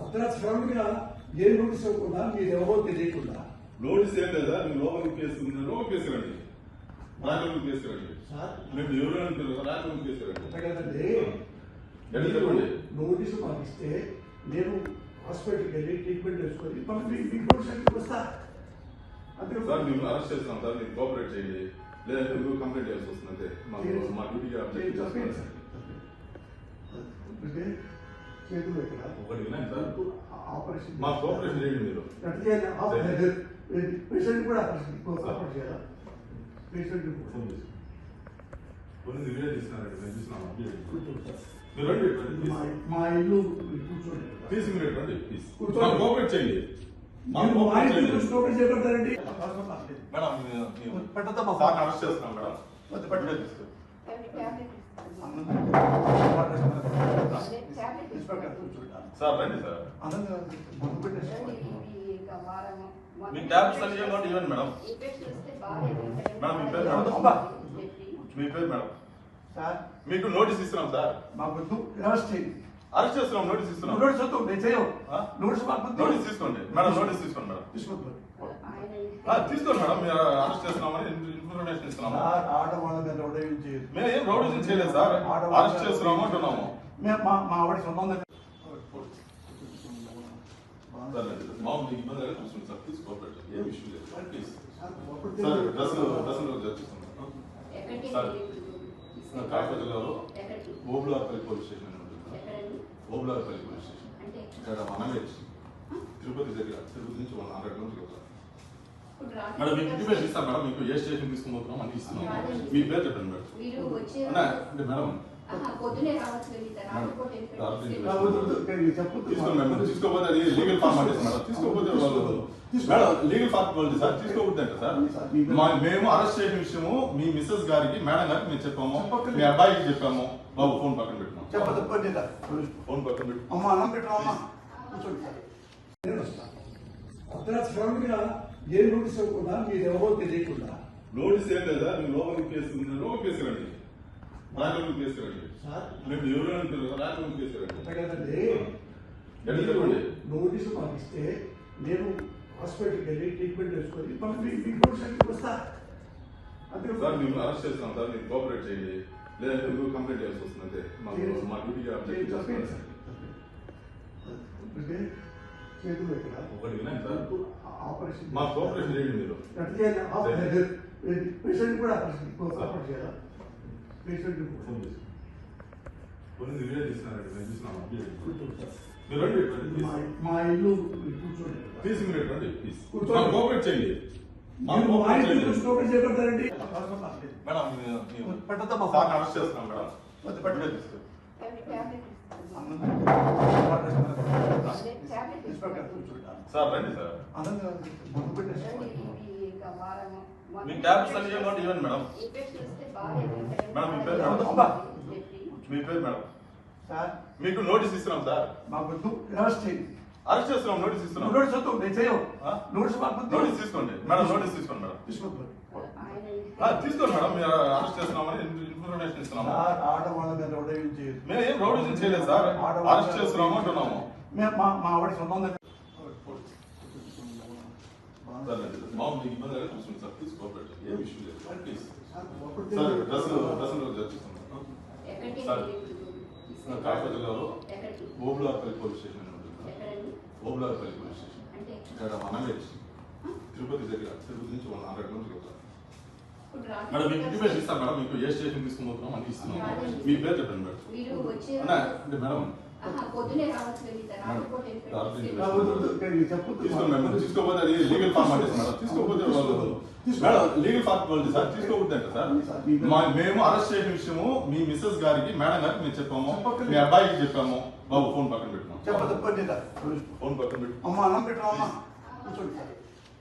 అర్ధరాత్రి సడన్గా ఏ నోటీస్ ఇవ్వకుండా మీరు ఎవరో తెలియకుండా. నోటీస్ ఏం లేదా? మీరు లోపలికి ఉంది లోపలికి కేసు రండి రాజలోకి కేసు రండి సార్ మేము ఎవరు అంటారు రాజలోకి కేసు రండి అంతే కదండి. నోటీసు మాకు ఇస్తే నేను హాస్పిటల్కి వెళ్ళి ట్రీట్మెంట్ చేసుకొని మళ్ళీ మీ- మీ నోటీస్ వస్తా. అంతే. సార్ మేము అరెస్ట్ చేస్తాం సార్ మీరు కోఆపరేట్ చేయండి. లేదంటే మీరు కంప్లైంట్ చేయాల్సి వస్తుంది అంతే. మాకు మా డ్యూటీగా అబ్జెక్ట్ తప్పేంటి చేస్తాం. సార్. అంటే చేతులు ఎక్కడ? ఒకటి వినండి ఆపరేషన్ మా కోఆపరేషన్ చేయండి. మీరు. ఎట్లా చేయాలి? పేషెంట్ కూడా ఆపరేషన్ ఆపరేషన్ చేయాలా? పేషెంట్ ఫోన్ చేసి. కొన్ని వీడియో తీసినారండి మేము చూసినాం update. కూర్చోండి సార్. మీరు రండి మా. మా ఇల్లు కూర్చోండి. తీసి మీరు రండి. ప్లీజ్. కూర్చోండి. కోఆపరేట్ చేయండి. మా మేడం మేము పెట్టద్దమ్మా. సార్ అరెస్ట్ చేస్తున్నాం మేడం. వద్దు, పెట్టు. వీడియో తీసుకో. ఇన్స్పెక్టర్ కూర్చోండి. సార్ రండి సార్ అనంగా మందు పెట్టేసుకోండి. మీ ట్యాబ్స్ అన్ని ఇవ్వండి ఇవ్వండి మేడం మేడం, మీ పేరు మేడం? అబ్బా. మీ పేరు మేడం సార్ మీకు నోటీస్ ఇస్తున్నాం సార్ మాకు వద్దు అరెస్ట్ చేస్తున్నాం నోటీస్ ఇస్తున్నాం నోటీస్ వద్దు నేను చేయవు? నోటీస్. నోటీస్ తీసుకోండి. మేడం నోటీస్ తీసుకోండి మేడం. ఆ, తీసుకోండి మేడం మీరు అరెస్ట్ చేస్తున్నామని ఇన్ఫర్మేషన్ ఇస్తున్నాము. చేయదు. మేము ఏం రౌడీజం చేయలేదు సార్. అరెస్ట్ చేస్తున్నాము అంటున్నాము. మేము మా మా ఆవిడ రండి. మామూలు ఇబ్బంది సార్. Please cooperate. ఏం ఇష్యూ లేదు. Please sir. Dress dress sir Obularpalli police station. Obularpalli police station. ఇక్కడ మనమేజ్ తిరుపతి దగ్గర తిరుపతి నుంచి వన్ హండ్రెడ్ కిలోమీటర్స్ మేడం మీకు ఇంటిమేషన్ ఇస్తాను మేడం మీకు ఏ స్టేషన్ తీసుకుపోతున్నాం అని ఇస్తున్నాం మీ పేరు చెప్పండి మేడం. మీరు వచ్చే అన్నా, అంటే మేడం అది లీగల్ మేడం. తీసుకోకపోతే వాళ్ళు మేడం లీగల్ ఫార్మాలిటీ సార్ తీసుకోకూడదు అంటే సార్? మా- మేము అరెస్ట్ చేసిన విషయము మీ మిస్సెస్ గారికి మేడం గారికి మేము చెప్పాము. మీ అబ్బాయికి చెప్పాము. బాబు ఫోన్ పక్కన పెట్టినాం చెప్పదు? ఫోన్ పక్కన పెట్టి అమ్మ అన్నం పెట్టరా అమ్మ. కూర్చోండి. సార్. నేను వస్తా. అర్ధరాత్రి సడన్గా ఏ నోటీస్ ఇవ్వకుండా మీరు ఎవరో తెలియకుండా. నోటీస్ ఏం లేదా? మీరు లోపలికి ఉంది. లోపలికి కేసు రండి. రాజలోకి కేసు రండి. సార్. మేము ఎవరు అంటారు రాజలోకి కేసు రండి. అంతే కదండి. నోటీసు మాకు ఇస్తే నేను హాస్పిటల్కి వెళ్ళి ట్రీట్మెంట్ చేసుకొని మళ్ళీ మీ మీ నోటీస్ అంటే వస్తా. అంతే. సార్ మేము అరెస్ట్ చేస్తున్నాం సార్. మీరు కోఆపరేట్ చేయండి. లేదంటే మీరు కంప్లైంట్ చేయాల్సి వస్తుంది అంతే. మాకు మా డ్యూటీగా అబ్జెక్ట్ తప్పేంటి చేస్తాం. సార్? అంటే చేతులు ఎక్కడ ఒకటి వినండి సార్. ఆపరేషన్ మా కోఆపరేషన్ చేయండి మీరు. ఎట్లా చేయాలి? పేషెంట్ కూడా ఆపరేషన్ ఆపరేషన్ చేయాలా? పేషెంట్ కొన్ని వీడియో తీసినారండి మేము సార్. మీరు రండి మా ఇల్లు కూర్చోండి తీసి మీరు రండి కోఆపరేట్ చేయండి. మేడం పెట్టద్దమ్మా. సార్ని అరెస్ట్ చేస్తున్నాం మేడం. వద్దు, పెట్టు. సార్ రండి సార్. మీ అన్ని ఇవ్వండి ఇవ్వండి మేడం. మేడం, మీ పేరు. మీ పేరు మేడం? సార్. మీకు నోటీస్ ఇస్తున్నాం సార్. మాకు అరెస్ట్ చేయండి. అరెస్ట్ చేస్తున్నాం నోటీస్ ఇస్తున్నాం. నోటీస్ వద్దు నేను చేయవు? నోటీస్. నోటీస్ తీసుకోండి. మేడం నోటీస్ తీసుకోండి మేడం. తీసుకోవద్దు. ఆ, తీసుకోండి మేడం. మీరు అరెస్ట్ చేస్తున్నామని ఇన్ఫర్మేషన్ ఇస్తున్నాము. చేయదు మేము ఏం రౌడీజం చేయలేదు సార్. అరెస్ట్ చేస్తున్నాము అంటున్నాము. మేము మా మా ఆవిడ సొంతం దగ్గర సార్ రండి. మామూలు ఇబ్బంది అయితే చూసుకోండి సార్. ప్లీజ్ కోఆపరేట్ చేయండి. ఏం ఇష్యూ లేదు ప్లీజ్ సార్, ఒకటి సార్ తెలియదు. డ్రెస్ సార్ జిల్లాలో పోలీస్ స్టేషన్ ఉంటుంది. Police station. ఇక్కడ తిరుపతి దగ్గర తిరుపతి నుంచి వన్ హండ్రెడ్ కిలోమీటర్స్ మేడం మీకు ఇంటిమేషన్ ఇస్తాను మేడం. మీకు ఏ స్టేషన్ తీసుకుపోతున్నాం అని ఇస్తున్నాం. మీ పేరు చెప్పండి మేడం. మీరు వచ్చే అన్నా, అంటే మేడం తీసుకోకపోతే అది లీగల్ మేడం. వాళ్ళు madam legal formality sir sir. మేము అరెస్ట్ చేసిన విషయము మీ మిస్సెస్ గారికి మేడం గారికి మేము చెప్పాము. మీ అబ్బాయికి చెప్పాము. బాబు ఫోన్ పక్కన పెట్టినాం? ఫోన్ పక్కన పెట్టి. అమ్మ అన్నం పెట్టరా అమ్మ. కూర్చోండి. సార్. అమ్మ.